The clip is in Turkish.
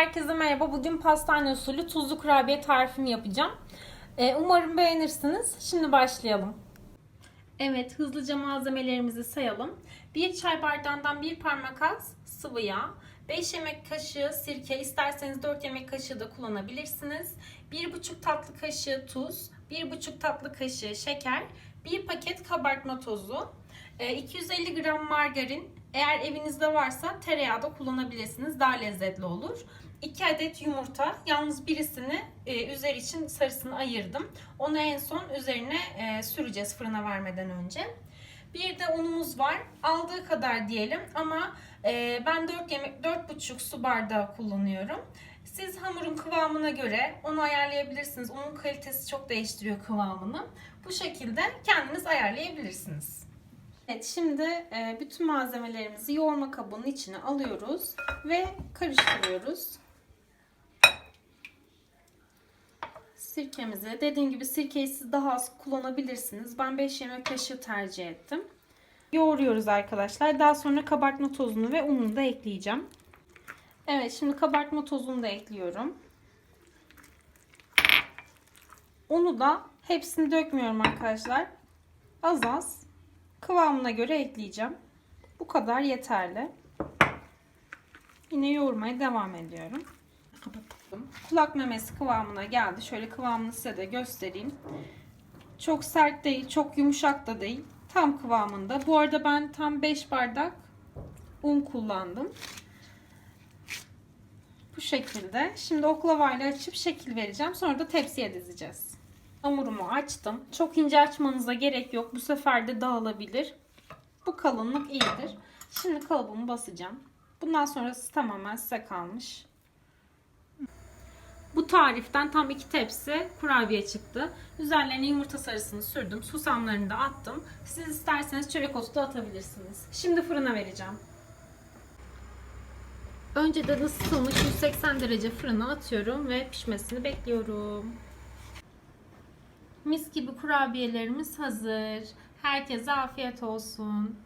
Herkese merhaba. Bugün pastane usulü tuzlu kurabiye tarifimi yapacağım. Ee, umarım beğenirsiniz. Şimdi başlayalım. Evet, hızlıca malzemelerimizi sayalım. 1 çay bardağından 1 parmak az sıvı yağ, 5 yemek kaşığı sirke, isterseniz 4 yemek kaşığı da kullanabilirsiniz. 1,5 tatlı kaşığı tuz, 1,5 tatlı kaşığı şeker, 1 paket kabartma tozu, e, 250 gram margarin, eğer evinizde varsa tereyağı da kullanabilirsiniz. Daha lezzetli olur. 2 adet yumurta. Yalnız birisini e, üzeri için sarısını ayırdım. Onu en son üzerine e, süreceğiz fırına vermeden önce. Bir de unumuz var. Aldığı kadar diyelim ama e, ben 4 yemek 4,5 su bardağı kullanıyorum. Siz hamurun kıvamına göre onu ayarlayabilirsiniz. Unun kalitesi çok değiştiriyor kıvamını. Bu şekilde kendiniz ayarlayabilirsiniz. Evet şimdi e, bütün malzemelerimizi yoğurma kabının içine alıyoruz ve karıştırıyoruz. Sirkemizi dediğim gibi sirkeyi siz daha az kullanabilirsiniz. Ben 5 yemek kaşığı tercih ettim. Yoğuruyoruz arkadaşlar. Daha sonra kabartma tozunu ve ununu da ekleyeceğim. Evet şimdi kabartma tozunu da ekliyorum. Unu da hepsini dökmüyorum arkadaşlar. Az az kıvamına göre ekleyeceğim. Bu kadar yeterli. Yine yoğurmaya devam ediyorum. Kapatalım. Kulak memesi kıvamına geldi. Şöyle kıvamını size de göstereyim. Çok sert değil, çok yumuşak da değil. Tam kıvamında. Bu arada ben tam 5 bardak un kullandım. Bu şekilde. Şimdi oklavayla açıp şekil vereceğim. Sonra da tepsiye dizeceğiz. Hamurumu açtım. Çok ince açmanıza gerek yok. Bu sefer de dağılabilir. Bu kalınlık iyidir. Şimdi kalıbımı basacağım. Bundan sonrası tamamen size kalmış. Bu tariften tam iki tepsi kurabiye çıktı. Üzerlerine yumurta sarısını sürdüm. Susamlarını da attım. Siz isterseniz çörek otu da atabilirsiniz. Şimdi fırına vereceğim. Önceden ısıtılmış 180 derece fırına atıyorum ve pişmesini bekliyorum. Mis gibi kurabiyelerimiz hazır. Herkese afiyet olsun.